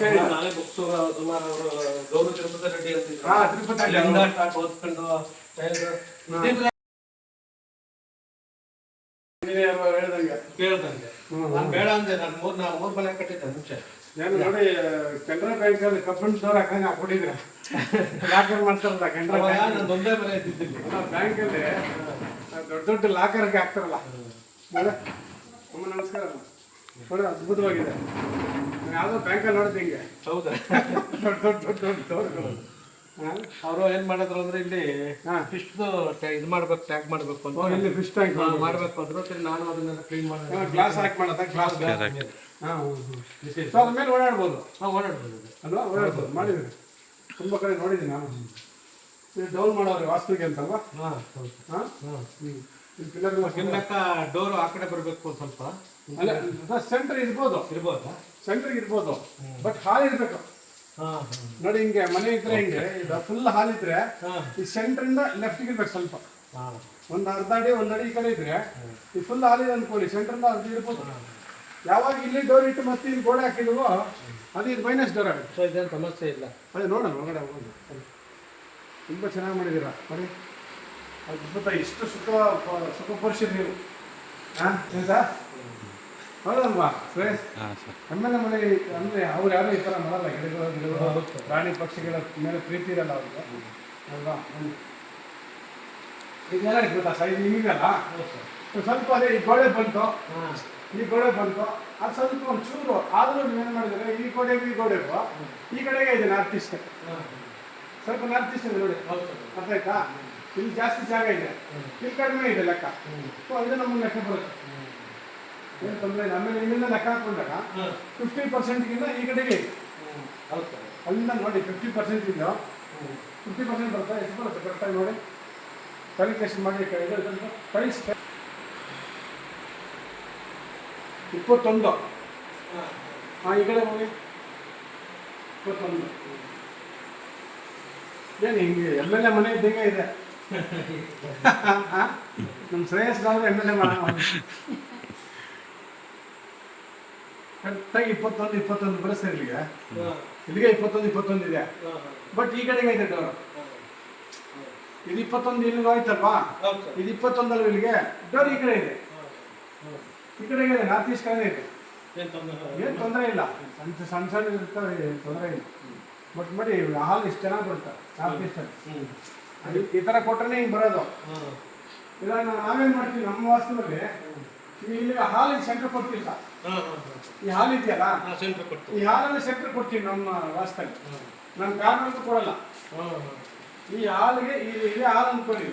ನಾಳೆ ಬುಕ್ಸ್ ಸುಮಾರು ಅವರು ಗೌರವ ತಿರುಪತಿ ರೆಡ್ಡಿ. ಸ್ಟಾರ್ಟ್ ಓದ್ಕೊಂಡು ಕೇಳ್ದಂಗೆ. ನಾನು ಬೇಡ ಅಂದೆ ನಾನು ಮೂರ್ ನಾ ಮೂರ್ ಮನೆ ಕಟ್ಟಿದ್ದೆ ಮುಂಚೆ. ನಾನು ನೋಡಿ ಕೆನರಾ ಬ್ಯಾಂಕ್ ಅಲ್ಲಿ ಕಬ್ಬಿಣ ಡೋರ್ ಹಾಕಂಗೆ ಹಾಕ್ಬಿಟ್ಟಿದ್ರೆ. ಲಾಕರ್ ಮಾಡ್ತಾರಲ್ಲ ಕೆನರಾ ಬ್ಯಾಂಕ್ ನಾನು ಒಂದೇ ಮನೆ ಇದ್ದಿದ್ದಿಲ್ಲ. ಬ್ಯಾಂಕ್ ಅಲ್ಲಿ ದೊಡ್ಡ ದೊಡ್ಡ ಲಾಕರ್ಗೆ ಹಾಕ್ತಾರಲ್ಲ. ಅಮ್ಮ ನಮಸ್ಕಾರ. ನೋಡಿ ಅದ್ಭುತವಾಗಿದೆ. ಯಾವುದೋ ಬ್ಯಾಂಕಲ್ಲಿ ನೋಡಿದ್ದೆ ಹಿಂಗೆ. ಹೌದಾ? ದೊಡ್ಡ ದೊಡ್ಡ ದೊಡ್ಡ ದೊಡ್ಡ ಅವರು ಏನ್ ಮಾಡಿದ್ರು ಅಂದ್ರೆ ಇಲ್ಲಿ ಫಿಶ್ದು ಫಿಶ್ ಇದು ಮಾಡ್ಬೇಕು ಟ್ಯಾಗ್ ಮಾಡ್ಬೇಕು ಅಂತ. ಓ ಇಲ್ಲಿ ಫಿಶ್ ಟ್ಯಾಂಕ್ ಮಾಡ್ಬೇಕು. ಅಂದ್ರು. ನಾನು ಅದನ್ನೆಲ್ಲ ಕ್ಲೀನ್ ಮಾಡಿ. ಗ್ಲಾಸ್ ಹಾಕಿ ಮಾಡೋದ? ಗ್ಲಾಸ್ ಹಾಂ ಸೊ ಅದ್ರ ಮೇಲೆ ಓಡಾಡ್ಬೋದು. ಓಡಾಡ್ಬೋದು. ಅಲ್ವಾ? ಓಡಾಡ್ಬೋದು. ಮಾಡಿದ್ದೀನಿ ತುಂಬ ಕಡೆ ನೋಡಿದ್ದೀನಿ ನಾನು. ಇದು ಡೌನ್ ಮಾಡೋರು ವಾಸ್ತುಗೆ ಅಂತಲ್ವಾ? ಹಾಂ ಹೌದು. ಹಾಂ? ಹಾಂ. ಹ್ಞೂ ಪಿಲ್ಲರ್ ಡೋರ್ ಆ ಕಡೆ ಬರಬೇಕು ಸ್ವಲ್ಪ. ಅಲ್ಲ ಸೆಂಟರ್ ಇರ್ಬೋದು. ಇರ್ಬೋದು. ಸೆಂಟರ್ ಇರ್ಬೋದು. ಬಟ್ ಹಾಲು ಇರ್ಬೇಕು. ಹಾ ನೋಡಿ ಹಿಂಗೆ ಮನೆ ಇದ್ರೆ ಹಿಂಗೆ ಇದು ಫುಲ್ ಹಾಲಿದ್ರೆ ಇದ್ರೆ ಈ ಸೆಂಟರ್ ಇಂದ ಲೆಫ್ಟ್ ಇರ್ಬೇಕು ಸ್ವಲ್ಪ. ಒಂದು ಅರ್ಧ ಅಡಿ ಒಂದು ಅಡಿ ಈ ಕಡೆ ಇದ್ರೆ ಈ ಫುಲ್ ಹಾಲಿದೆ ಅನ್ಕೊಳ್ಳಿ. ಸೆಂಟರ್ ಇಂದ ಅರ್ಧ ಇರ್ಬೋದು. ಯಾವಾಗ ಇಲ್ಲಿ ಡೋರ್ ಇಟ್ಟು ಮತ್ತೆ ಇಲ್ಲಿ ಗೋಡೆ ಹಾಕಿದ್ವೋ ಅದು ಇದು ಮೈನಸ್ ಡೋರ್ ಆಗುತ್ತೆ. ಸೊ ಇದೇನು ಸಮಸ್ಯೆ ಇಲ್ಲ. ಅದೇ ನೋಡೋಣ ಒಳಗಡೆ ಹೋಗೋಣ. ತುಂಬ ಚೆನ್ನಾಗಿ ಮಾಡಿದೀರ ನೋಡಿ. ಅದ್ಭುತ ಇಷ್ಟು ಸುಖ ಸುಖ ಪರಿಷತ್ ನೀವು ಹಾಂ ಹೌದಲ್ವಾ? ಸುರೇಶ್ ಎಂ ಎಲ್ ಎ ಮನೆ ಅಂದರೆ ಅವ್ರು ಯಾರು ಈ ಥರ ಮಾಡಲ್ಲ ಗಿಡಗಳು ಗಿಡಗಳು ಪ್ರಾಣಿ ಪಕ್ಷಿಗಳ ಮೇಲೆ ಪ್ರೀತಿ ಇರಲ್ಲ ಅವ್ರಿಗೆ. ಅಲ್ವಾ? ಎಲ್ಲ ಗೊತ್ತಾ ಸೈಜ್ ನಿಮಗಲ್ಲ? ಸ್ವಲ್ಪ ಅದೇ ಈ ಗೋಡೆ ಬಂತು. ಹಾ. ಈ ಗೋಡೆ ಬಂತು. ಅದು ಸ್ವಲ್ಪ ಒಂದು ಚೂರು ಆದರೂ ಏನು ಮಾಡಿದ್ರೆ ಈ ಗೋಡೆಗೂ ಈ ಗೋಡೆಗೂ ಈ ಕಡೆಗೆ ಇದೆ ನಾರ್ತ್ ಈಸ್ಟ್ ಸ್ವಲ್ಪ ನಾರ್ತ್ ಈಸ್ಟ್ ಇದೆ ನೋಡಿ. ಹೌದು ಅರ್ಥ ಆಯ್ತಾ? ಇಲ್ಲಿ ಜಾಸ್ತಿ ಜಾಗ ಇದೆ. ಇಲ್ಲಿ ಕಡಿಮೆ ಇದೆ ಲೆಕ್ಕ. ಸೊ ಅದು ನಮಗೆ ಲೆಕ್ಕ ಬರುತ್ತೆ. ಏನು ತೊಂದರೆ ಇಲ್ಲ. ಆಮೇಲೆ ಇಲ್ಲಿಂದ ಲೆಕ್ಕ ಹಾಕೊಂಡಾಗ ಫಿಫ್ಟಿ ಪರ್ಸೆಂಟ್ಗಿಂತ ಈ ಕಡೆಗೆ ಹೌದು ಅಲ್ಲಿಂದ ನೋಡಿ ಫಿಫ್ಟಿ ಪರ್ಸೆಂಟ್ ಇದೆಯೋ ಫಿಫ್ಟಿ ಪರ್ಸೆಂಟ್ ಬರುತ್ತೆ ಎಷ್ಟು ಬರುತ್ತೆ ಕರೆಕ್ಟಾಗಿ ನೋಡಿ. ಕ್ಯಾಲ್ಕುಲೇಷನ್ ಮಾಡಿ ಪ್ರೈಸ್ ಇಪ್ಪತ್ತೊಂದು. ಹಾಂ ಈ ಕಡೆ ಹೋಗಿ ಇಪ್ಪತ್ತೊಂದು. ಏನು ಹಿಂಗೆ ಎಂ ಎಲ್ ಎ ಮನೆ ಇದ್ದಂಗೆ ಇದೆ. ನಮ್ಮ ಶ್ರೇಯಸ್ ಎಂ ಎಲ್ ಎ ಮಾಡೋಣ ಕರೆಕ್ಟಾಗಿ ಇಪ್ಪತ್ತೊಂದು ಇಪ್ಪತ್ತೊಂದು ಬರುತ್ತೆ ಇಲ್ಲಿಗೆ ಇಲ್ಲಿಗೆ ಇಪ್ಪತ್ತೊಂದು ಇಪ್ಪತ್ತೊಂದು ಇದೆ. ಬಟ್ ಈ ಕಡೆಗೆ ಐತೆ ಡೋರ್ ಇದು ಇಪ್ಪತ್ತೊಂದು ಇಲ್ಲಿಗೆ ಆಯ್ತಲ್ವಾ? ಇದು ಇಪ್ಪತ್ತೊಂದಲ್ಲ ಇಲ್ಲಿಗೆ? ಡೋರ್ ಈ ಕಡೆ ಇದೆ. ಈ ಕಡೆಗೆ ಇದೆ ನಾರ್ತ್ ಈಸ್ಟ್ ಕಡೆ ಇದೆ. ಏನು ತೊಂದರೆ ಇಲ್ಲ? ಸಣ್ಣ ಸಣ್ಣ ಸಣ್ಣ ಇರ್ತವೆ ತೊಂದರೆ ಇಲ್ಲ. ಬಟ್ ಮಾಡಿ ಹಾಲು ಇಷ್ಟು ಚೆನ್ನಾಗಿ ಬರುತ್ತೆ ನಾರ್ತ್ ಈಸ್ಟಲ್ಲಿ. ಈ ಥರ ಕೊಟ್ರೆ ಹಿಂಗೆ ಬರೋದು. ಇಲ್ಲ ನಾವೇನು ಮಾಡ್ತೀವಿ ನಮ್ಮ ವಾಸ್ತುದಲ್ಲಿ ಈ ಇಲ್ಲಿ ಹಾಲಿಗೆ ಸೆಂಟ್ರ್ ಕೊಡ್ತಿಲ್ಲ. ಈ ಹಾಲು ಇದೆಯಲ್ಲ? ಈ ಹಾಲಲ್ಲಿ ಸೆಂಟ್ರ್ ಕೊಡ್ತೀವಿ ನಮ್ಮ ವಾಸ್ತಲ್ಲಿ ನಮ್ಮ ಕಾರ್ನಲ್ಲೂ ಕೊಡಲ್ಲ. ಈ ಹಾಲಿಗೆ ಈ ಇದೇ ಹಾಲು ಅಂದ್ಕೊಳ್ಳಿ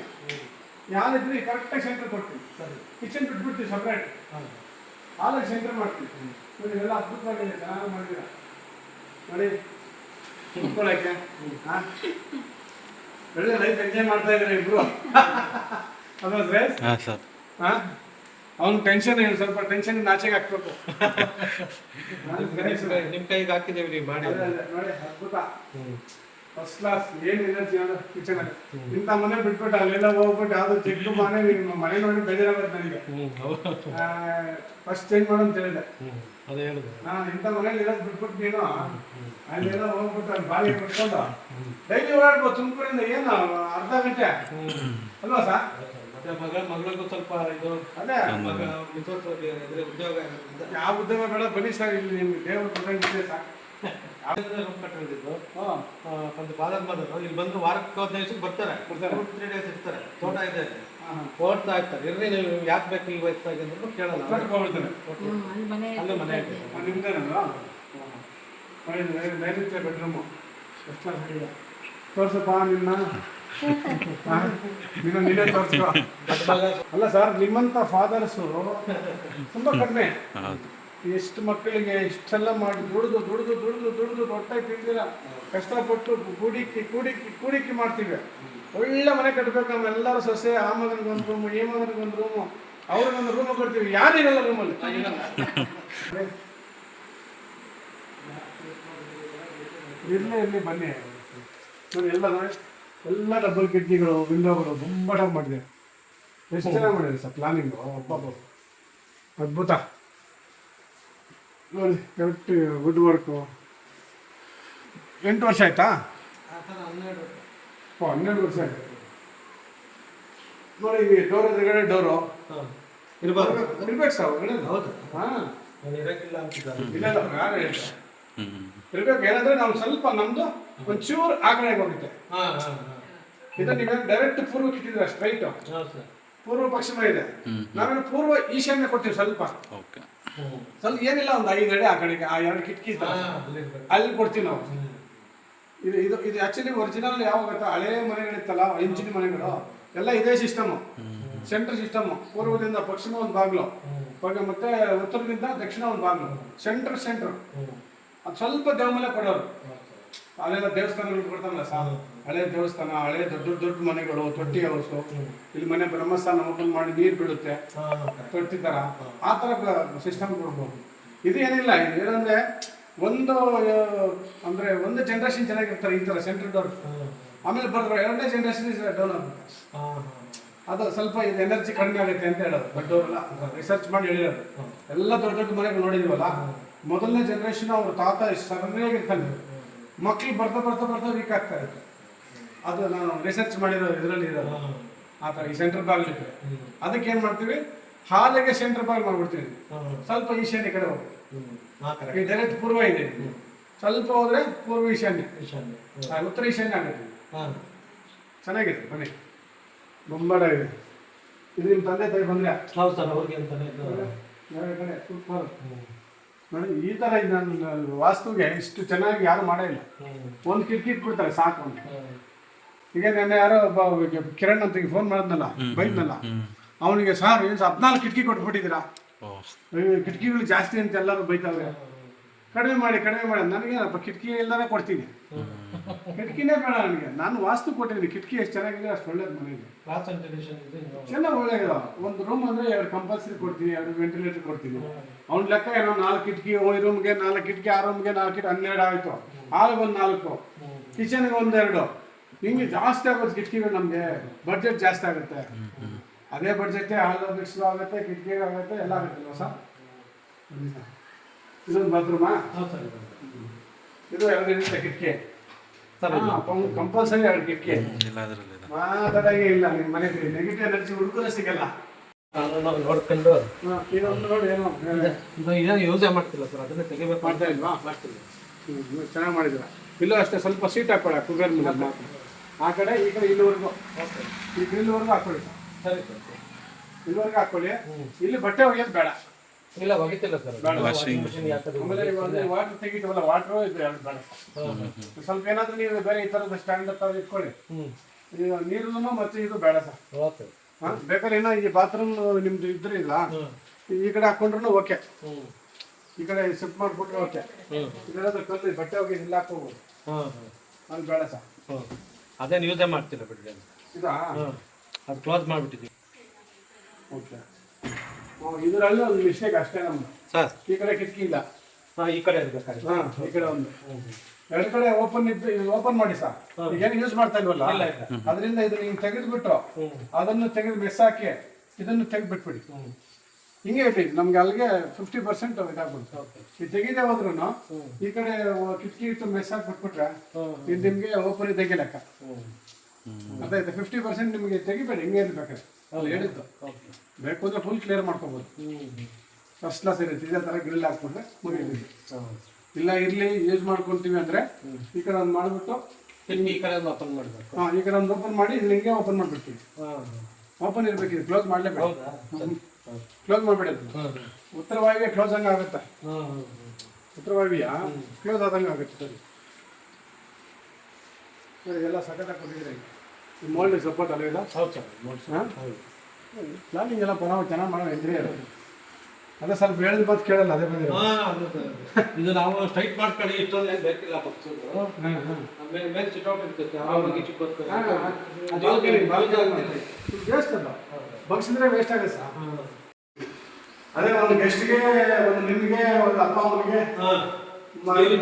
ಈ ಹಾಲು ಇದ್ರೆ ಕರೆಕ್ಟಾಗಿ ಸೆಂಟ್ರ್ ಕೊಡ್ತೀವಿ ಸರಿ. ಕಿಚನ್ ಬಿಟ್ಬಿಡ್ತೀವಿ ಸಪ್ರೇಟ್ ಹಾಂ ಹಾಲಿಗೆ ಸೆಂಟ್ರ್ ಮಾಡ್ತೀವಿ ನೋಡಿ ಇವೆಲ್ಲ ಅದ್ಭುತವಾಗಿದೆ ಚೆನ್ನಾಗಿ ಮಾಡಿದ್ದೀರ? ನೋಡಿ ಕುತ್ಕೊಳ್ಳೋಕೆ. ಹಾಂ? ಒಳ್ಳೆ ಲೈಫ್ ಎಂಜಾಯ್ ಮಾಡ್ತಾ ಇದ್ದಾರೆ ಇಬ್ರು? ಅಲ್ವಾ ಹಾಂ ಸರ್. ಹಾಂ? ಅವ್ನು ಟೆನ್ಷನ್ ಏನು? ಸ್ವಲ್ಪ ಟೆನ್ಷನ್ ನಾಚೆಗೆ ಹಾಕ್ಬೇಕು. ನಿಮ್ಮ ಕೈಗೆ ಹಾಕಿದ್ದೇವೆ ಮಾಡಿ. ಅದೇ, ಅದೇ, ನೋಡಿ ಅದ್ಭುತ. ಫಸ್ಟ್ ಕ್ಲಾಸ್ ಏನು ಎನರ್ಜಿ ಅನ್ನೋ ಕಿಚನ್ ಅಲ್ಲಿ. ಇಂಥ ಮನೆ ಬಿಟ್ಬಿಟ್ಟು ಅಲ್ಲೆಲ್ಲ ಹೋಗ್ಬಿಟ್ಟು ಯಾವುದು ಚಿಕ್ಕ ಮನೆ ನಿಮ್ಮ ಮನೆ ನೋಡಿ ಬೇಜಾರಾಗುತ್ತೆ ನನಗೆ. ಫಸ್ಟ್ ಚೇಂಜ್ ಮಾಡು ಅಂತ ಹೇಳಿದೆ. ಅದೇ ಹೇಳಿದೆ. ನಾನು ಇಂಥ ಮನೇಲಿ ಇರೋದು ಬಿಟ್ಬಿಟ್ಟು ನೀನು ಅಲ್ಲೆಲ್ಲ ಹೋಗ್ಬಿಟ್ಟು ಅಲ್ಲಿ ಬಾವಿಗೆ ಬಿಟ್ಕೊಂಡು ಡೈಲಿ ಓಡಾಡ್ಬೋದು ತುಮಕೂರಿಂದ ಏನು ಅರ್ಧ ಗಂಟೆ? ಅಲ್ವಾ ಸರ್? ಮತ್ತೆ ಮಗಳ ಮಗಳಿಗೂ ಸ್ವಲ್ಪ ಇದು ಅದೇ. ಉದ್ಯೋಗ ಯಾವ ಉದ್ಯೋಗ ಬೇಡ ಬನ್ನಿ ಸರ್ ಇಲ್ಲಿ ನಿಮ್ಗೆ ದೇವರು ಇದೆ ಸರ್. ಕಟ್ಟಿದ್ದು ಒಂದು ಫಾದರ್ ಮದರ್ ಇಲ್ಲಿ ಬಂದು ವಾರಕ್ಕೆ ಹದಿನೈದು ದಿವಸಕ್ಕೆ ಬರ್ತಾರೆ. ಬರ್ತಾರೆ. ತ್ರೀ ಡೇಸ್ ಇರ್ತಾರೆ. ತೋಟ ಇದೆ ಓಡ್ತಾ ಇರ್ತಾರೆ ಇರ್ರಿ ನೀವು ಯಾಕೆ ಬೇಕು ಈ ವಯಸ್ಸಾಗಿ ಅಂದ್ರೂ ಕೇಳಲ್ಲ. ಕಟ್ಕೊಳ್ತಾನೆ ಅಲ್ಲಿ ಮನೆ ಅಲ್ಲೇ ಮನೆ ಇದೆ ನಿಮ್ದೇನಲ್ಲ ನೈಋತ್ಯ ಬೆಡ್ರೂಮು ಎಷ್ಟು ತೋರ್ಸಪ್ಪ ನಿನ್ನ? ನಿನ್ನ ನೀನೇ ತೋರ್ಸ್ಕೊ. ಅಲ್ಲ ಸರ್ ನಿಮ್ಮಂತ ಫಾದರ್ಸು ತುಂಬಾ ಕಡಿಮೆ. ಹೌದು. ಎಷ್ಟು ಮಕ್ಕಳಿಗೆ ಇಷ್ಟೆಲ್ಲ ಮಾಡಿ ದುಡಿದು ದುಡಿದು ದುಡಿದು ದುಡಿದು ಹೊಟ್ಟೆ ತಿಳಿದಿಲ್ಲ ಕಷ್ಟಪಟ್ಟು ಕೂಡಿಕ್ಕಿ ಕೂಡಿಕ್ಕಿ ಕೂಡಿಕ್ಕಿ ಮಾಡ್ತೀವಿ. ಒಳ್ಳೆ ಮನೆ ಕಟ್ಟಬೇಕು ನಮ್ಮೆಲ್ಲರೂ ಸೊಸೆ, ಆ ಮಗನಿಗೆ ಒಂದು ರೂಮು, ಈ ಮಗನಿಗೆ ಒಂದು ರೂಮು ಅವ್ರಿಗೊಂದು ರೂಮ್ ಕೊಡ್ತೀವಿ. ಯಾರಿರಲ್ಲ ರೂಮಲ್ಲಿ. ಇರಲಿ ಇರಲಿ, ಬನ್ನಿ. ನೋಡಿ, ಎಲ್ಲ ಎಲ್ಲ ಡಬಲ್ ಕಿಟಕಿಗಳು ವಿಂಡೋಗಳು ಬೊಂಬಾಟಾಗಿ ಮಾಡಿದೆ. ಎಷ್ಟು ಚೆನ್ನಾಗಿ ಮಾಡಿದೆ ಸರ್ ಪ್ಲಾನಿಂಗು ಅಬ್ಬಬ್ಬ ಅದ್ಭುತ. ನೋಡಿ ಕರೆಕ್ಟ್ ವುಡ್ ವರ್ಕು ಎಂಟು ವರ್ಷ ಆಯ್ತಾ? ಓ ಹನ್ನೆರಡು ವರ್ಷ ಆಯ್ತು. ನೋಡಿ ಈ ಡೋರ್ ಎದುರುಗಡೆ ಡೋರು ಇರ್ಬೇಕು ಸರ್ ಒಳಗಡೆ ಹೌದು. ಹಾಂ. ಇರಕ್ಕಿಲ್ಲ ಇಲ್ಲ ಇಲ್ಲ ಯಾರು ಹೇಳ್ತಾರೆ ಇರ್ಬೇಕು ಏನಂದ್ರೆ ನಾವು ಸ್ವಲ್ಪ ನಮ್ದು ಒಂಚೂರು ಆ ಕಡೆ ಹೋಗುತ್ತೆ ಹಾಂ ಹಾಂ ಹಾಂ. ಇದನ್ನ ನೀವೇನು ಡೈರೆಕ್ಟ್ ಪೂರ್ವಕ್ಕೆ ಇಟ್ಟಿದ್ರೆ ಸ್ಟ್ರೈಟ್ ಹೌದು ಸರ್. ಪೂರ್ವ ಪಶ್ಚಿಮ ಇದೆ. ನಾವೇನು ಪೂರ್ವ ಈಶಾನ್ಯ ಕೊಡ್ತೀವಿ ಸ್ವಲ್ಪ. ಓಕೆ. ಸ್ವಲ್ಪ ಏನಿಲ್ಲ ಒಂದು ಐದು ಅಡಿ ಆ ಕಡೆಗೆ ಆ ಎರಡು ಕಿಟಕಿ. ಅಲ್ಲಿ ಕೊಡ್ತೀವಿ ನಾವು. ಇದು ಇದು ಇದು ಆಕ್ಚುಲಿ ಒರಿಜಿನಲ್ ಯಾವ ಗೊತ್ತಾ? ಹಳೆ ಮನೆಗಳಿತ್ತಲ್ಲ ಇಂಚಿನ ಮನೆಗಳು. ಎಲ್ಲ ಇದೇ ಸಿಸ್ಟಮ್ ಸೆಂಟ್ರ್ ಸಿಸ್ಟಮ್ ಪೂರ್ವದಿಂದ ಪಶ್ಚಿಮ ಒಂದು ಬಾಗ್ಲು. ಮತ್ತೆ ಉತ್ತರದಿಂದ ದಕ್ಷಿಣ ಒಂದು ಬಾಗ್ಲು. ಸೆಂಟ್ರ್ ಸೆಂಟ್ರ್ ಅದು ಸ್ವಲ್ಪ ದೇವಮಲೆ ಕೊಡೋರು. ಅಲ್ಲೆಲ್ಲ ದೇವಸ್ಥಾನಗಳು ಕೊಡ್ತಾರಲ್ಲ ಸಾಲು ಹಳೆ ದೇವಸ್ಥಾನ ಹಳೆ ದೊಡ್ಡ ದೊಡ್ಡ ದೊಡ್ಡ ಮನೆಗಳು ತೊಟ್ಟಿ ಹೌಸು ಇಲ್ಲಿ ಮನೆ ಬ್ರಹ್ಮಸ್ಥಾನ ಓಪನ್ ಮಾಡಿ ನೀರು ಬಿಡುತ್ತೆ ತೊಟ್ಟಿ ಥರ ಆ ಥರ ಸಿಸ್ಟಮ್ ಕೊಡ್ಬೋದು. ಇದು ಏನಿಲ್ಲ ಇದು ಏನಂದ್ರೆ ಒಂದು ಅಂದ್ರೆ ಒಂದು ಜನರೇಷನ್ ಚೆನ್ನಾಗಿರ್ತಾರೆ ಈ ಥರ ಸೆಂಟ್ರಲ್ ಡೋರ್ ಆಮೇಲೆ ಬರ್ತಾರೆ ಎರಡನೇ ಜನ್ರೇಷನ್ ಡೌನ್ ಆಗುತ್ತೆ. ಅದು ಸ್ವಲ್ಪ ಇದು ಎನರ್ಜಿ ಕಡಿಮೆ ಆಗುತ್ತೆ ಅಂತ ಹೇಳೋದು. ದೊಡ್ಡವರೆಲ್ಲ ರಿಸರ್ಚ್ ಮಾಡಿ ಹೇಳಿರೋದು. ಎಲ್ಲ ದೊಡ್ಡ ದೊಡ್ಡ ಮನೆಗಳು ನೋಡಿದ್ವಲ್ಲ ಮೊದಲನೇ ಜನ್ರೇಷನ್ ಅವ್ರ ತಾತ ಸರಿಯಾಗಿರ್ತಾನೆ ಮಕ್ಳು ಬರ್ತಾ ಬರ್ತಾ ಬರ್ತಾ ವೀಕ್ ಆಗ್ತಾ ಇತ್ತು ಅದು ನಾನು ರಿಸರ್ಚ್ ಮಾಡಿರೋ ಇದರಲ್ಲಿ ಇರೋದು ಹಾಂ. ಆ ಥರ ಈ ಸೆಂಟ್ರಲ್ ಬಾಗಿಲಿಗೆ ಹ್ಞೂ ಅದಕ್ಕೆ ಏನು ಮಾಡ್ತೀವಿ? ಹಾಲಿಗೆ ಸೆಂಟ್ರಲ್ ಬಾಗಿಲು ಮಾಡ್ಬಿಡ್ತೀವಿ. ಸ್ವಲ್ಪ ಈಶಾನ್ಯ ಕಡೆ ಹೋಗ್ತೀವಿ ಈ ಡೈರೆಕ್ಟ್ ಪೂರ್ವ ಇದೆ. ಸ್ವಲ್ಪ ಹೋದ್ರೆ ಪೂರ್ವ ಈಶಾನ್ಯ. ಈಶಾನ್ಯ. ಉತ್ತರ ಈಶಾನ್ಯ ಆಗುತ್ತೆ. ಹಾಂ. ಚೆನ್ನಾಗಿದೆ ಬನ್ನಿ. ಬೊಂಬಡ ಇದೆ. ಇದು ನಿಮ್ಮ ತಂದೆ ತಾಯಿ ಬಂದ್ರೆ? ಹೌದು ಸರ್ ಅವ್ರಿಗೆ ಅಂತಾನೆ ಸೂಪರ್ ನೋಡಿ ಈ ಥರ ನನ್ನ ವಾಸ್ತುಗೆ ಇಷ್ಟು ಚೆನ್ನಾಗಿ ಯಾರು ಮಾಡೇ ಇಲ್ಲ. ಒಂದು ಕಿಟಕಿ ಇಟ್ಬಿಡ್ತಾರೆ ಸಾಕು ಅಂತ. ಈಗ ನೆನ್ನೆ ಯಾರೋ ಒಬ್ಬ ಕಿರಣ್ ಅಂತ ಫೋನ್ ಮಾಡಿದ್ನಲ್ಲ ಬೈದ್ನಲ್ಲ. ಅವನಿಗೆ ಸಾರ್ ಏನು ಹದಿನಾಲ್ಕು ಕಿಟಕಿ ಕೊಟ್ಬಿಟ್ಟಿದ್ದೀರಾ? ಕಿಟಕಿಗಳು ಜಾಸ್ತಿ ಅಂತ ಎಲ್ಲರೂ ಬೈತಾವ್ರೆ. ಕಡಿಮೆ ಮಾಡಿ ಕಡಿಮೆ ಮಾಡಿ. ನನಗೇನಪ್ಪ ಕಿಟಕಿ ಇಲ್ಲದೇ ಕೊಡ್ತೀನಿ. ಕಿಟಕಿನೇ ಬೇಡ ನನಗೆ. ನಾನು ವಾಸ್ತು ಕೊಟ್ಟಿದ್ದೀನಿ. ಕಿಟಕಿ ಎಷ್ಟು ಚೆನ್ನಾಗಿದೆ ಅಷ್ಟು ಒಳ್ಳೇದು ಮನೆಗೆ. ಚೆನ್ನಾಗಿ ಒಳ್ಳೆಯದು ಒಂದು ರೂಮ್ ಅಂದರೆ ಎರಡು ಕಂಪಲ್ಸರಿ ಕೊಡ್ತೀನಿ ಎರಡು ವೆಂಟಿಲೇಟರ್ ಕೊಡ್ತೀನಿ. ಅವ್ನ ಲೆಕ್ಕ ಏನೋ ನಾಲ್ಕು ಕಿಟಕಿ ಈ ರೂಮ್ಗೆ ನಾಲ್ಕು ಕಿಟಕಿ ಆ ರೂಮ್ಗೆ ನಾಲ್ಕು ಕಿಟಕಿ ಹನ್ನೆರಡು ಆಯಿತು. ಹಾಲು ಒಂದು ನಾಲ್ಕು. ಕಿಚನ್ಗೆ ಒಂದೆರಡು ನಿಮಗೆ ಜಾಸ್ತಿ ಆಗೋದು ಕಿಟಕಿಗಳು ನಮಗೆ. ಬಡ್ಜೆಟ್ ಜಾಸ್ತಿ ಆಗುತ್ತೆ. ಅದೇ ಬಡ್ಜೆಟ್ಟೇ ಹಾಲು ಮಿಕ್ಸ್ಗೂ ಆಗುತ್ತೆ ಕಿಟಕಿಗೆ ಆಗುತ್ತೆ ಎಲ್ಲ ಆಗುತ್ತೆ. ಹೊಸ? ಇದೊಂದು ಬಾತ್ರೂಮಾ ಹೌದು ಸರ್ ಇದು. ಎರಡು ಇರುತ್ತೆ ಕಿಟಕಿ. ಕಂಪಲ್ಸರಿ ಎರಡು ಕಿಟಕಿ. ಇಲ್ಲ ಅದರಲ್ಲಿ ಇದೆ ಮಾತಾಡಂಗೆ ಇಲ್ಲ ನಿಮ್ಮ ಮನೆಗೆ ನೆಗೆಟಿವ್ ಎನರ್ಜಿ ಹುಡುಗರು ಸಿಗಲ್ಲ. ನಾವು ನೋಡ್ಕೊಂಡು. ಇದೊಂದು ನೋಡಿ ಏನೋ. ಇದು ಏನು ಯೂಸೇ ಮಾಡ್ತಿಲ್ಲ ಸರ್ ಅದನ್ನ ತೆಗಿಬೇಕು. ಮಾಡ್ತಾ ಇಲ್ವಾ? ಮಾಡ್ತಿಲ್ಲ. ಚೆನ್ನಾಗಿ ಮಾಡಿದ್ರ ಇಲ್ಲೂ ಅಷ್ಟೇ ಸ್ವಲ್ಪ ಸೀಟ್ ಹಾಕೊಳ್ಳಿ ಕುಗರ್ ಮೇಲೆ ಮಾತ್ರ. ಆ ಕಡೆ ಈ ಕಡೆ ಇಲ್ಲಿವರೆಗೂ. ಓಕೆ. ಈ ಇಲ್ಲಿವರೆಗೂ ಹಾಕೊಳ್ಳಿ. ಸರ್ ಸರಿ ಸರ್. ಸರಿ. ಇಲ್ಲಿವರೆಗೂ ಹಾಕೊಳ್ಳಿ. ಇಲ್ಲಿ ಬಟ್ಟೆ ಒಗೆಯೋದು ಬೇಡ. ಇಲ್ಲ ಒಗಿತಿಲ್ಲ ಸರ್. ಬೇಡ. ವಾಷಿಂಗ್ ಮಿಷಿನ್ ಯಾವ ಥರ ಆಮೇಲೆ ಇವಾಗ ವಾಟರ್ ತೆಗಿತೀವಲ್ಲ ವಾಟ್ರು ಇದು ಎರಡು ಬೇಡ. ಸ್ವಲ್ಪ ಏನಾದ್ರೂ ನೀವು ಬೇರೆ ಈ ಥರದ ಸ್ಟ್ಯಾಂಡ್ ಥರ ಇಟ್ಕೊಳ್ಳಿ. ಹ್ಞೂ ಈಗ ನೀರನ್ನು ಮತ್ತೆ ಇದು ಬೇಡ ಸರ್. ಓಕೆ. ಹಾಂ? ಬೇಕಾದ್ರೆ ಏನೋ ಈ ಬಾತ್ರೂಮ್ ನಿಮ್ದು ಇದ್ರೆ ಇಲ್ಲ. ಈ ಕಡೆ ಹಾಕೊಂಡ್ರು ಓಕೆ. ಹ್ಞೂ ಈ ಕಡೆ ಶಿಫ್ಟ್ ಮಾಡ್ಬಿಟ್ರೆ ಓಕೆ. ಹ್ಞೂ ಇದೆಲ್ಲ ಕಲ್ಲು ಬಟ್ಟೆ ಹೋಗಿ ಇಲ್ಲ ಹಾಕೋಬೋದು ಹಾಂ ಅದು ಬೇಡ ಸರ್. ಅದೇನು ಯೂಸೇ ಮಾಡ್ತಿಲ್ಲ ಬಿಡ್ರಿ ಅದು ಇದಾ? ಹಾಂ ಅದು ಕ್ಲೋಸ್ ಮಾಡಿಬಿಟ್ಟಿದ್ದೀವಿ. ಓಕೆ. ಇದರಲ್ಲಿ ಒಂದು ಮಿಸ್ಟೇಕ್ ಅಷ್ಟೇ ನಮ್ದು. ಸರ್. ಈ ಕಡೆ ಕಿಟಕಿ ಇಲ್ಲ ಹಾಂ ಈ ಕಡೆ ಇರ್ಬೇಕಾದ್ರೆ ಹಾಂ ಈ ಕಡೆ ಒಂದು. ಎರಡು ಕಡೆ ಓಪನ್ ಇದ್ದು ಓಪನ್ ಮಾಡಿ ಸರ್. ಏನು ಯೂಸ್ ಮಾಡ್ತಾ ಇಲ್ವಲ್ಲ. ಅದರಿಂದ ಇದನ್ನ ಹಿಂಗೆ ತೆಗೆದ್ಬಿಟ್ರು. ಅದನ್ನು ತೆಗೆದು ಮೆಸ್ ಹಾಕಿ ಇದನ್ನು ತೆಗೆದ್ಬಿಟ್ಬಿಡಿ. ಹಿಂಗೆ ಇಟ್ಟಿ ನಮ್ಗೆ ಅಲ್ಲಿಗೆ ಫಿಫ್ಟಿ ಪರ್ಸೆಂಟ್ ಇದಾಗ್ಬಿಡ್ತು. ಈ ತೆಗಿದೆ ಹೋದ್ರು ಈ ಕಡೆ ಕಿಟಕಿ ಇಟ್ಟು ಮೆಸ್ ಹಾಕಿ ಬಿಟ್ಬಿಟ್ರೆ ಇದು ನಿಮಗೆ ಓಪನ್ ತೆಗಿ ಲೆಕ್ಕ. ಅದೇ ಫಿಫ್ಟಿ ಪರ್ಸೆಂಟ್ ನಿಮಗೆ ತೆಗಿಬೇಡಿ ಹಿಂಗೆ ಇರ್ಬೇಕಾದ್ರೆ ಅಲ್ಲಿ ಹೇಳಿದ್ದು. ಬೇಕು ಅಂದ್ರೆ ಫುಲ್ ಕ್ಲಿಯರ್ ಮಾಡ್ಕೋಬೋದು. ಫಸ್ಟ್ ಕ್ಲಾಸ್ ಇರುತ್ತೆ. ಇದೇ ಥರ ಗ್ರಿಲ್ ಹಾಕ್ಬಿಟ್ರೆ ಮುಗಿದೀವಿ ಇಲ್ಲ ಇರಲಿ ಯೂಸ್ ಮಾಡ್ಕೊತೀವಿ ಅಂದರೆ ಈ ಕಡೆ ಒಂದು ಮಾಡಿಬಿಟ್ಟು ಈ ಕಡೆ ಒಂದು ಓಪನ್ ಮಾಡಬೇಕು. ಹಾಂ ಈ ಕಡೆ ಒಂದು ಓಪನ್ ಮಾಡಿ ಇಲ್ಲಿ ಹಿಂಗೆ ಓಪನ್ ಮಾಡಿಬಿಡ್ತೀವಿ. ಹಾಂ ಓಪನ್ ಇದು ಕ್ಲೋಸ್ ಮಾಡಲೇಬೇಕು ಕ್ಲೋಸ್ ಮಾಡಬೇಡ ಉತ್ತರವಾಗಿ ಉತ್ತರ ಕ್ಲೋಸ್ ಹಂಗೆ ಆಗುತ್ತೆ? ಉತ್ತರ ವಾಯುವ್ಯ ಕ್ಲೋಸ್ ಆದಂಗೆ ಆಗುತ್ತೆ ಸರಿ. ಸರಿ ಎಲ್ಲ ಸಖತ್ತಾಗಿ ಕೊಟ್ಟಿದ್ದೀರಿ ಈ ಮೋಲ್ಡ್ ಸಪೋರ್ಟ್ ಅಲ್ಲ ಇಲ್ಲ ಹೌದು ಸರ್ ನೋಡಿ ಹಾಂ? ಹೌದು. ಪ್ಲಾನಿಂಗ್ ಎಲ್ಲ ಪರವಾಗಿ ಚೆನ್ನಾಗಿ ಮಾಡೋ ಇಂಜಿನಿಯರ್ ಅದೇ ಸ್ವಲ್ಪ ಹೇಳಿದ ಮಾತು ಕೇಳಲ್ಲ ಅದೇ ಬಂದಿರೋ ಇದು ನಾವು ಸ್ಟ್ರೈಟ್ ಮಾಡ್ಕೊಳ್ಳಿ ಇಷ್ಟೊಂದು ಏನು ಬೇಕಿಲ್ಲ ಪಕ್ಷದ್ದು ಹಾಂ ಹಾಂ ಆಮೇಲೆ ಮೇಲೆ ಸಿಟ್ಔಟ್ ಇರ್ತೈತೆ ಆವಾಗ ಚಿಕ್ಕ. ವೇಸ್ಟ್ ಅಲ್ಲ. ಬಗ್ಸಿದ್ರೆ ವೇಸ್ಟ್ ಆಗುತ್ತೆ ಸರ್. ಹಾ. ಅದೇ ಒಂದು ಗೆಸ್ಟ್ಗೆ ಒಂದು ನಿಮಗೆ ಒಂದು ಅಪ್ಪ ಅಮ್ಮನಿಗೆ. ಮಕ್ಕಳಿಗೆ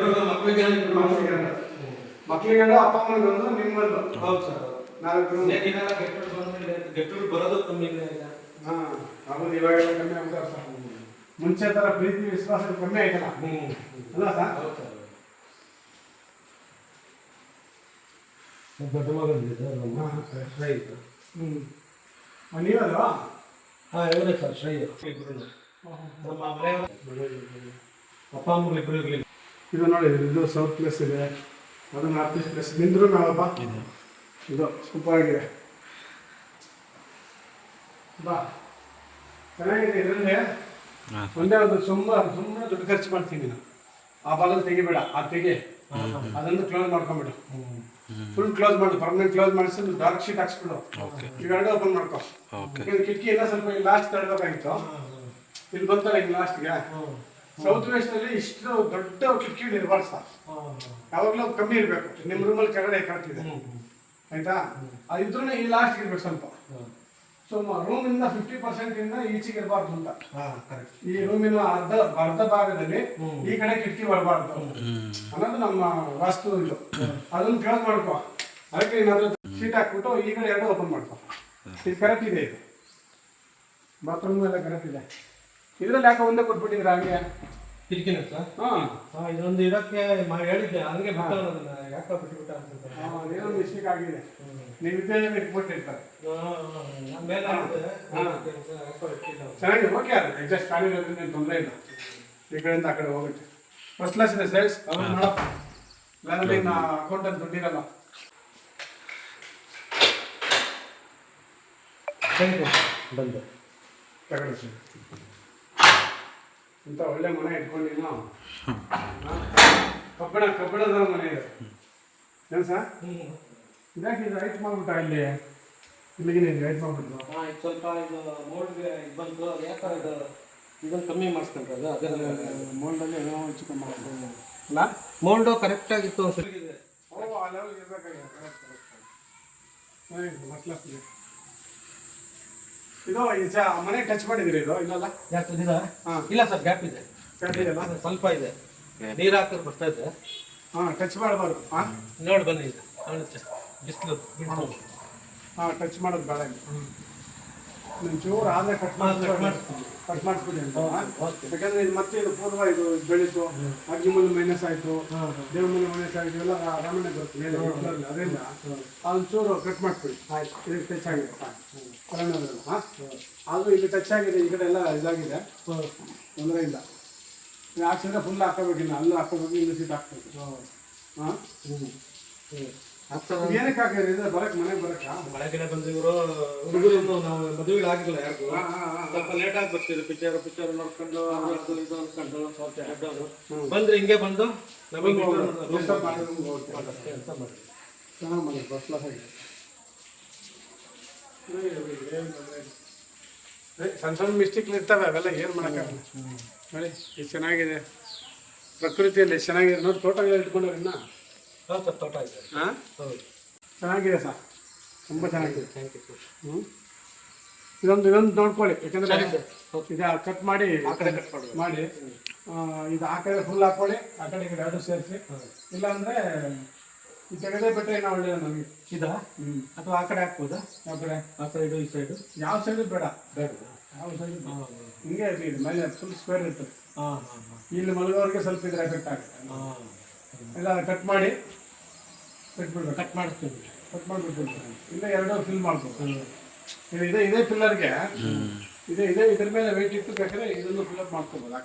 ಮಕ್ಕಳಿಗೆ ಅಪ್ಪ ಅಮ್ಮನಿಗೆ ಒಂದು ನಿಮ್ಮ ಹೌದು ಸರ್ ನಾಲ್ಕು ಬರೋದು ಕಮ್ಮಿ ಇಲ್ಲ ಹಾಂ ಹೌದು ಇವಾಗ ಕಮ್ಮಿ ಆಗ್ತಾರೆ ಸರ್ ಮುಂಚೆ ಥರ ಪ್ರೀತಿ ವಿಶ್ವಾಸ ಕಮ್ಮಿ ಆಯ್ತಲ್ಲ? ಅಲ್ಲ ಸರ್? ಹೌದು ಸರ್ ದೊಡ್ಡ ಮಗಂದಿದೆ ಶ್ರೈ ಹ್ಞೂ ನೀವಲ್ವಾ? ಹಾಂ ಇವರೇ ಸರ್ ಶ್ರೈ ಇಬ್ಬರು ನಮ್ಮ ಮನೆಯವರು ಅಪ್ಪ ಅಮ್ಮಗಳು ಇಬ್ಬರು ಇರಲಿಲ್ಲ ಇದು ನೋಡಿ ಇದು ಸೌತ್ ಪ್ಲೇಸ್ ಇದೆ. ಅದು ನಾರ್ತ್ ಈಸ್ಟ್ ಪ್ಲೇಸ್ ನಿಂದ್ರು ನಾವಪ್ಪ? ಇದು ಸೂಪರ್ ಆಗಿದೆ ಬಾ. ಚೆನ್ನಾಗಿದೆ ಇದರಲ್ಲಿ ಒಂದೇ ಒಂದು ತುಂಬ ಸುಮ್ಮನೆ ದುಡ್ಡು ಖರ್ಚು ಮಾಡ್ತೀನಿ ನಾನು. ಆ ಭಾಗದಲ್ಲಿ ತೆಗಿಬೇಡ ಆ ತೆಗೆ. ಅದನ್ನು ಕ್ಲೋಸ್ ಮಾಡ್ಕೊಂಬಿಡು. ಫುಲ್ ಕ್ಲೋಸ್ ಮಾಡು ಪರ್ಮನೆಂಟ್ ಕ್ಲೋಸ್ ಮಾಡಿಸಿ ಡಾರ್ಕ್ ಶೀಟ್ ಹಾಕ್ಸ್ಬಿಡು. ಇವೆರಡು ಓಪನ್ ಮಾಡ್ಕೊ. ಇದು ಕಿಟಕಿ ಎಲ್ಲ ಸ್ವಲ್ಪ ಲಾಸ್ಟ್ ತಡಬೇಕಾಗಿತ್ತು ಇಲ್ಲಿ ಬಂತಲ್ಲ ಈಗ ಲಾಸ್ಟ್ಗೆ ಸೌತ್ ವೆಸ್ಟ್ ಅಲ್ಲಿ ಇಷ್ಟು ದೊಡ್ಡ ಕಿಟಕಿಗಳು ಇರಬಾರ್ದು ಸರ್ ಯಾವಾಗಲೂ ಕಮ್ಮಿ ಇರಬೇಕು. ನಿಮ್ಮ ರೂಮಲ್ಲಿ ಕೆಳಗಡೆ ಕಾಣ್ತಿದೆ ಆಯ್ತಾ? ಇದ್ರೂ ಈ ಲಾಸ್ಟ್ ಇರ್ಬೇಕು ಸ್ವಲ್ಪ. ಸೊ ರೂಮಿಂದ ಫಿಫ್ಟಿ ಪರ್ಸೆಂಟ್ ಇಂದ ಈಚೆಗೆ ಇರಬಾರ್ದು ಅಂತ. ಈ ರೂಮಿನ ಅರ್ಧ ಅರ್ಧ ಭಾಗದಲ್ಲಿ ಈ ಕಡೆ ಕಿಟಕಿ ಬರಬಾರ್ದು. ಅನ್ನೋದು ನಮ್ಮ ವಾಸ್ತು ಇದು. ಅದನ್ನ ಕ್ಲೋಸ್ ಮಾಡ್ಕೋ. ಅದಕ್ಕೆ ಏನಾದ್ರು ಶೀಟ್ ಹಾಕ್ಬಿಟ್ಟು ಈ ಕಡೆ ಎರಡು ಓಪನ್ ಮಾಡ್ಕೊ. ಇದು ಕರೆಕ್ಟ್ ಇದೆ ಇದು. ಬಾತ್ರೂಮ್ ಎಲ್ಲ ಕರೆಕ್ಟ್ ಇದೆ. ಇದ್ರಲ್ಲಿ ಯಾಕೆ ಒಂದೇ ಕೊಟ್ಬಿಟ್ಟಿದ್ರೆ ಹಂಗೆ? ಕಿಟಕಿನ ಸರ್ ಹಾಂ ಇದೊಂದು ಇದಕ್ಕೆ ಹೇಳಿದ್ದೆ ಹಂಗೆ ಬಿಟ್ಟು ಅದನ್ನ ಯಾಕೆ ಬಿಟ್ಬಿಟ್ಟ ಅಂತ ಏನೋ ಮಿಸ್ಟೇಕ್ ಆಗಿದೆ. ನೀವು ಓಕೆ ಅದು ಅಡ್ಜಸ್ಟ್ ಆಗಿರೋದ್ರಿಂದ ಏನು ತೊಂದರೆ ಇಲ್ಲ. ಈ ಕಡೆಯಿಂದ ಆ ಕಡೆ ಹೋಗುತ್ತೆ. ಫಸ್ಟ್ ಕ್ಲಾಸ್ ಇದೆ ಸೈಜ್ ಅವ್ರು ಮಾಡಪ್ಪ ಇಲ್ಲಾಂದ್ರೆ ಇನ್ನು ಅಕೌಂಟಲ್ಲಿ ದುಡ್ಡಿರಲ್ಲ. ಬಂದೆ. ತಗೊಳ್ಳಿ ಇಂಥ ಒಳ್ಳೆ ಮನೆ ಇಟ್ಕೊಂಡಿಲ್ಲ. ಕಬ್ಬಣ ಕಬ್ಬಣದ ಮನೆ ಇದು. ಏನು ಸರ್? ಇದಾಕೆ ಇದು ರೈಟ್ ಮಾಡ್ಬಿಟ್ಟ ಇಲ್ಲಿ? ಇಲ್ಲಿಗೆ ನೀವು ರೈಟ್ ಮಾಡ್ಬಿಟ್ಟು ಸ್ವಲ್ಪ ಇದು ಮೋಲ್ಡ್ಗೆ ಇದು ಬಂತು. ಅದು ಯಾಕೆ ಇದು? ಇದನ್ನು ಕಮ್ಮಿ ಮಾಡಿಸ್ಕೊಂತ ಅದು? ಅದರ ಮೋಲ್ಡಲ್ಲಿ ಏನೋ ಚಿಕನ್ ಮಾಡ್ಕೊಂಡು ಅಲ್ಲ ಮೋಲ್ಡು ಕರೆಕ್ಟಾಗಿತ್ತು ಸರಿ ಓ ಆ ಲೆವೆಲ್ ಇರಬೇಕಾಗಿದೆ. ಕರೆಕ್ಟ್ ಕರೆಕ್ಟ್ ಕ್ಲಾಸ್ ಇದೆ ಇದು ಚ ಮನೆ ಟಚ್ ಮಾಡಿದ್ರಿ ಇದು? ಇಲ್ಲಲ್ಲ? ಯಾಕೆ ಇದೆ ಹಾಂ. ಇಲ್ಲ ಸರ್ ಗ್ಯಾಪ್ ಇದೆ. ಇದೆಯಲ್ಲ? ಅದು ಸ್ವಲ್ಪ ಇದೆ. ನೀರು ಹಾಕಿದ್ರೆ ಬರ್ತಾ ಇದೆ. ಹಾಂ ಟಚ್ ಮಾಡಬಾರ್ದು. ಹಾಂ? ನೋಡಿ ಬನ್ನಿ ಇದು. ಕಾಣುತ್ತೆ ಬಿಸಿಲು ಬಿಟ್ಟು ಹಾಂ. ಟಚ್ ಮಾಡೋದು ಬೇಡ ಇಲ್ಲಿ. ಚೂರು ಆದರೆ ಕಟ್ ಹಾಂ, ಮಾಡಿ ಮಾಡಿಸ್ತೀನಿ. ಕಟ್ ಮಾಡಿಸ್ಬಿಡಿ ಅಂತ. ಓಕೆ. ಯಾಕಂದ್ರೆ ಇದು ಮತ್ತೆ ಇದು ಪೂರ್ವ ಇದು ಬೆಳೀತು. ಅಜ್ಜಿ ಮುಂದೆ ಮೈನಸ್ ಆಯಿತು. ದೇವ್ರ ಮುಂದೆ ಮೈನಸ್ ಆಯಿತು. ಎಲ್ಲ ರಾಮಣ್ಣ ಬರುತ್ತೆ. ಅದರಿಂದ ಒಂಚೂರು ಕಟ್ ಮಾಡಿಸ್ಬಿಡಿ. ಆಯ್ತು. ಇದಕ್ಕೆ ಟಚ್ ಆಗಿದೆ. ಹಾಂ? ಅದು ಈಗ ಟಚ್ ಆಗಿದೆ. ಈ ಕಡೆ ಎಲ್ಲ ಇದಾಗಿದೆ. ತೊಂದರೆ ಇಲ್ಲ. ಆಕ್ಸಿಡೆಂಟ್ ಹಾಕ್ಸಿದ್ರೆ ಫುಲ್ ಹಾಕೋಬೇಕಿಲ್ಲ ಅಲ್ಲೂ ಹಾಕೋಬೇಕು ಇಲ್ಲಿ ಸೀಟ್ ಹಾಕ್ಬೇಕು ಹಾಂ? ಆಗ್ತದೆ ಏನಕ್ಕೆ ಹಾಕಿದ್ರಿ ಇದು ಬರಕ್ಕೆ ಮನೆಗೆ ಬರಕ್ಕ ಮಳೆ ಗಿಡ ಬಂದು ಇವರು ಹುಡುಗರು ನಾವು ಮದುವೆ ಆಗಿಲ್ಲ ಯಾರಿಗೂ ಸ್ವಲ್ಪ ಲೇಟ್ ಆಗಿ ಬರ್ತಿದ್ರು ಪಿಕ್ಚರ್ ಪಿಕ್ಚರ್ ನೋಡ್ಕೊಂಡು ಅದು ಇದು ಅನ್ಕೊಂಡು ದೊಡ್ಡವರು ಬಂದ್ರೆ ಹಿಂಗೆ ಬಂದು ನಮಗೆ ಕೆಲಸ ಮಾಡಿ ಚೆನ್ನಾಗಿ ಮಾಡಿ ಸಣ್ಣ ಸಣ್ಣ ಮಿಸ್ಟೇಕ್ ಇರ್ತವೆ ಅವೆಲ್ಲ ಏನು ಮಾಡೋಕ್ಕಾಗಲ್ಲ. ನೋಡಿ ಇದು ಚೆನ್ನಾಗಿದೆ. ಪ್ರಕೃತಿಯಲ್ಲಿ ಚೆನ್ನಾಗಿದೆ. ನೋಡಿ ತೋಟಗಳು ಇಟ್ಕೊಂಡವ್ರು ಇನ್ನ. ಹೌದು ಸರ್ ತೋಟ ಇದೆ. ಹಾಂ? ಹೌದು. ಚೆನ್ನಾಗಿದೆ ಸರ್. ತುಂಬ ಚೆನ್ನಾಗಿದೆ. ಥ್ಯಾಂಕ್ ಯು ಸರ್ ಹ್ಞೂ ಇದೊಂದು ಇದೊಂದು ನೋಡ್ಕೊಳ್ಳಿ. ಯಾಕಂದ್ರೆ ಇದು ಕಟ್ ಮಾಡಿ ಆ ಕಡೆ ಕಟ್ ಮಾಡಿ. ಆ, ಇದು ಆ ಕಡೆ ಫುಲ್ ಹಾಕೊಳ್ಳಿ ಆ ಕಡೆ ಈ ಕಡೆ ಎರಡು ಸೇರಿಸಿ. ಇಲ್ಲಾಂದರೆ ಈ ತೆಗೆದೇ ಬಿಟ್ಟರೆ ಏನೋ ಒಳ್ಳೆಯದು ನಮಗೆ. ಇದಾ? ಹ್ಞೂ ಅಥವಾ ಆ ಕಡೆ ಹಾಕ್ಬೋದಾ? ಯಾವ ಕಡೆ ಆ ಸೈಡು ಈ ಸೈಡು ಯಾವ ಸೈಡು ಬೇಡ. ಬೇಡ. ಯಾವ ಸೈಡು ಹಿಂಗೆ ಇದು ಮೇಲೆ ಫುಲ್ ಸ್ಕ್ವೇರ್ ಇರ್ತದೆ. ಹಾಂ ಹಾಂ ಹಾಂ. ಇಲ್ಲಿ ಮಲಗೋರಿಗೆ ಸ್ವಲ್ಪ ಇದ್ರ ಎಫೆಕ್ಟ್ ಆಗುತ್ತೆ ಹಾಂ. ಇಲ್ಲ ಕಟ್ ಮಾಡಿ ಬಿಟ್ಬಿಡ್ಬೇಕು ಕಟ್ ಮಾಡಿಸ್ತೀವಿ. ಕಟ್ ಮಾಡ್ಬಿಟ್ಟು ಇಲ್ಲ ಎರಡೂ ಫಿಲ್ ಮಾಡ್ಬೇಕು. ಇದು ಇದೇ ಇದೇ ಪಿಲ್ಲರ್ಗೆ ಇದೇ ಇದೇ ಇದ್ರ ಮೇಲೆ ವೆಯ್ಟ್ ಇಟ್ಟು ಬೇಕಾದ್ರೆ ಇದನ್ನು ಫಿಲ್ ಅಪ್ ಮಾಡ್ಕೋಬೋದು.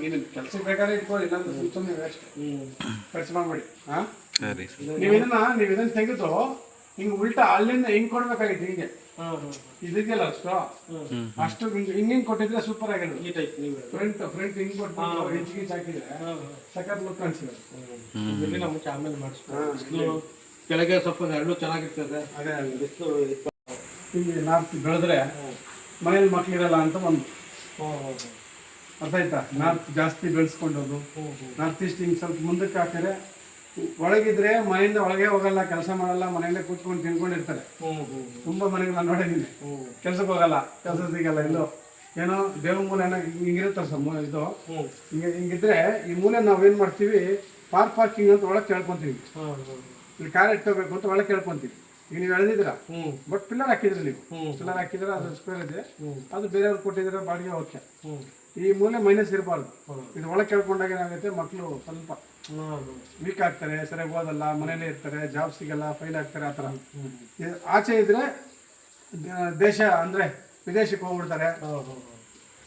ನೀನು ಕೆಲಸಕ್ಕೆ ಬೇಕಾದ್ರೆ ಇಟ್ಕೊಳ್ಳಿ ಇಲ್ಲಾಂದ್ರೆ ಸುಮ್ ಸುಮ್ಮನೆ ವೇಸ್ಟ್ ಖರ್ಚು ಮಾಡಬೇಡಿ. ಹಾಂ? ಸರಿ ನೀವು ಇದನ್ನ ನೀವು ಇದನ್ನ ತೆಗೆದು ಹಿಂಗೆ ಉಲ್ಟಾ ಅಲ್ಲಿಂದ ಹಿಂಗ್ ಕೊಡ್ಬೇಕಾಗಿತ್ತು ಹಿಂಗೆ. ಇದಕ್ಕೆಲ್ಲ ಅಷ್ಟು? ಅಷ್ಟು ಹಿಂಗ್ ಹಿಂಗೆ ಕೊಟ್ಟಿದ್ರೆ ಸೂಪರ್ ಆಗಿರೋದು ಈ ಟೈಪ್ ನೀವು. ಫ್ರಂಟ್ ಫ್ರಂಟ್ ಹಿಂಗ್ ಕೊಟ್ಟು ಹಿಂಚ್ ಗಿಚ್ ಹಾಕಿದ್ರೆ ಸಖತ್ ಲುಕ್ ಅನ್ಸಿರೋದು ಮುಂಚೆ ಆಮೇಲೆ ಬಿಸಿಲು ಕೆಳಗೆ ಸ್ವಲ್ಪ ಎರಡು ಚೆನ್ನಾಗಿರ್ತದೆ. ಅದೇ ಬಿಸಿಲು ಹಿಂಗೆ ನಾರ್ತ್ ಬೆಳೆದ್ರೆ ಮನೇಲಿ ಮಕ್ಳಿರಲ್ಲ ಅಂತ ಒಂದು ಅರ್ಥ ಆಯ್ತಾ? ನಾರ್ತ್ ಜಾಸ್ತಿ ಬೆಳೆಸ್ಕೊಂಡೋದು. ನಾರ್ತ್ ಈಸ್ಟ್ ಹಿಂಗೆ ಸ್ವಲ್ಪ ಮುಂದಕ್ಕೆ ಹಾಕಿದ್ರೆ ಒಳಗಿದ್ರೆ ಮನೆಯಿಂದ ಒಳಗೆ ಹೋಗಲ್ಲ ಕೆಲಸ ಮಾಡಲ್ಲ ಮನೆಯಲ್ಲೇ ಕೂತ್ಕೊಂಡು ತಿನ್ಕೊಂಡಿರ್ತಾರೆ. ತುಂಬಾ ಮನೆಗೆ ನಾನು. ನೋಡಿದ್ದೀನಿ ಕೆಲ್ಸಕ್ಕೆ ಹೋಗಲ್ಲ ಕೆಲಸ ಸಿಗಲ್ಲ ಇಲ್ಲೋ ಏನೋ ದೇವ್ರ ಮೂಲೆ ಏನೋ ಸರ್ ಇದು? ಹಿಂಗೆ ಹಿಂಗಿದ್ರೆ ಈ ಮೂಲೆ ನಾವೇನು ಮಾಡ್ತೀವಿ ಪಾರ್ಕ್ ಪಾರ್ಕಿಂಗ್ ಅಂತ ಒಳಗೆ ಕೇಳ್ಕೊಂತೀವಿ. ಇಲ್ಲಿ ಕಾರ್ ಇಟ್ಕೋಬೇಕು ಅಂತ ಒಳಗೆ ಕೇಳ್ಕೊಂತೀವಿ. ಈಗ ನೀವು ಎಳೆದಿದ್ದೀರಾ ಬಟ್ ಪಿಲ್ಲರ್ ಹಾಕಿದ್ರಿ ನೀವು. ಪಿಲ್ಲರ್ ಹಾಕಿದ್ರೆ ಅದು ಸ್ಕ್ವೇರ್ ಇದೆ. ಅದು ಬೇರೆಯವ್ರು ಕೊಟ್ಟಿದ್ರೆ ಬಾಡಿಗೆ ಓಕೆ ಈ ಮೂಲೆ ಮೈನಸ್ ಇರಬಾರ್ದು. ಇದು ಒಳಗೆ ಕೇಳ್ಕೊಂಡಾಗ ಏನಾಗುತ್ತೆ ಮಕ್ಕಳು ಸ್ವಲ್ಪ ವೀಕ್ ಆಗ್ತಾರೆ ಸರಿಯಾಗಿ ಓದಲ್ಲ ಮನೇಲೇ ಇರ್ತಾರೆ ಜಾಬ್ ಸಿಗಲ್ಲ ಫೈಲ್ ಆಗ್ತಾರೆ ಆ ಥರ. ಆಚೆ ಇದ್ರೆ ದೇಶ ಅಂದರೆ ವಿದೇಶಕ್ಕೆ ಹೋಗ್ಬಿಡ್ತಾರೆ.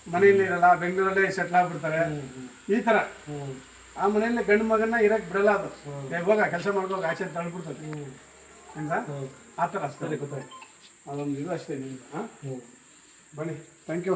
ಮನೆಯಲ್ಲಿ ಇರಲ್ಲ ಬೆಂಗಳೂರಲ್ಲೇ ಸೆಟ್ಲ್ ಆಗ್ಬಿಡ್ತಾರೆ. ಈ ಥರ. ಆ ಮನೆಯಲ್ಲಿ ಗಂಡು ಮಗನ ಇರಕ್ಕೆ ಬಿಡಲ್ಲ ಅದು. ಹೋಗ ಕೆಲಸ ಮಾಡ್ಕೋಗ ಆಚೆ ಅಂತ ತಳ್ಬಿಡ್ತದೆ ಹೆಂಗ ಆ ಥರ ಅಷ್ಟೇ. ಗೊತ್ತಾಯ್ತು ಅದೊಂದು ಇದು ಅಷ್ಟೇ ಹಾಂ? ಬನ್ನಿ ಥ್ಯಾಂಕ್ ಯು